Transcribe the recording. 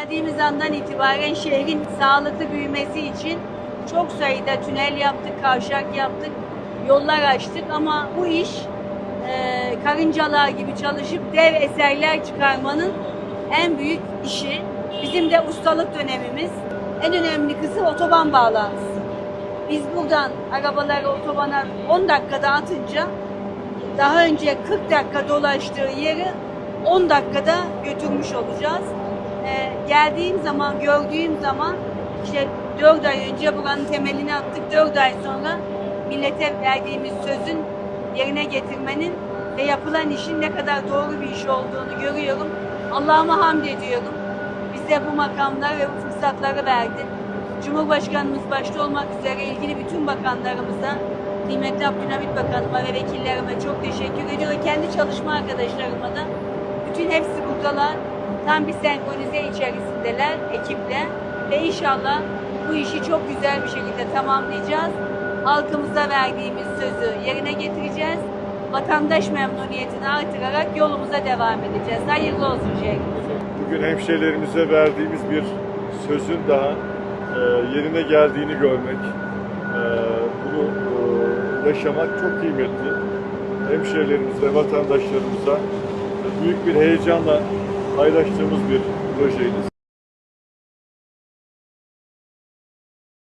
Geldiğimiz andan itibaren şehrin sağlıklı büyümesi için çok sayıda tünel yaptık, kavşak yaptık, yollar açtık ama bu iş e, karıncalar gibi çalışıp dev eserler çıkarmanın en büyük işi. Bizim de ustalık dönemimiz. En önemli kısım otoban bağlantısı. Biz buradan arabaları otobana 10 dakikada atınca daha önce 40 dakika dolaştığı yeri 10 dakikada götürmüş olacağız. Geldiğim zaman, gördüğüm zaman işte 4 ay önce buranın temelini attık. 4 ay sonra millete verdiğimiz sözün yerine getirmenin ve yapılan işin ne kadar doğru bir iş olduğunu görüyorum. Allah'ıma hamd ediyorum. Bize bu makamlar ve bu fırsatları verdi. Cumhurbaşkanımız başta olmak üzere ilgili bütün bakanlarımıza, kıymetli Abdülhamit Bakanıma ve vekillerime çok teşekkür ediyorum. Kendi çalışma arkadaşlarıma da. Bütün hepsi buradalar. Tam bir senkronize içerisindeler ekiple. Ve inşallah bu işi çok güzel bir şekilde tamamlayacağız. Halkımıza verdiğimiz sözü yerine getireceğiz. Vatandaş memnuniyetini artırarak yolumuza devam edeceğiz. Hayırlı olsun şehrimize. Bugün hemşehrilerimize verdiğimiz bir sözün daha e, yerine geldiğini görmek, e, bunu e, yaşamak çok kıymetli. Hemşehrilerimize, vatandaşlarımıza büyük bir heyecanla paylaştığımız bir projeydi.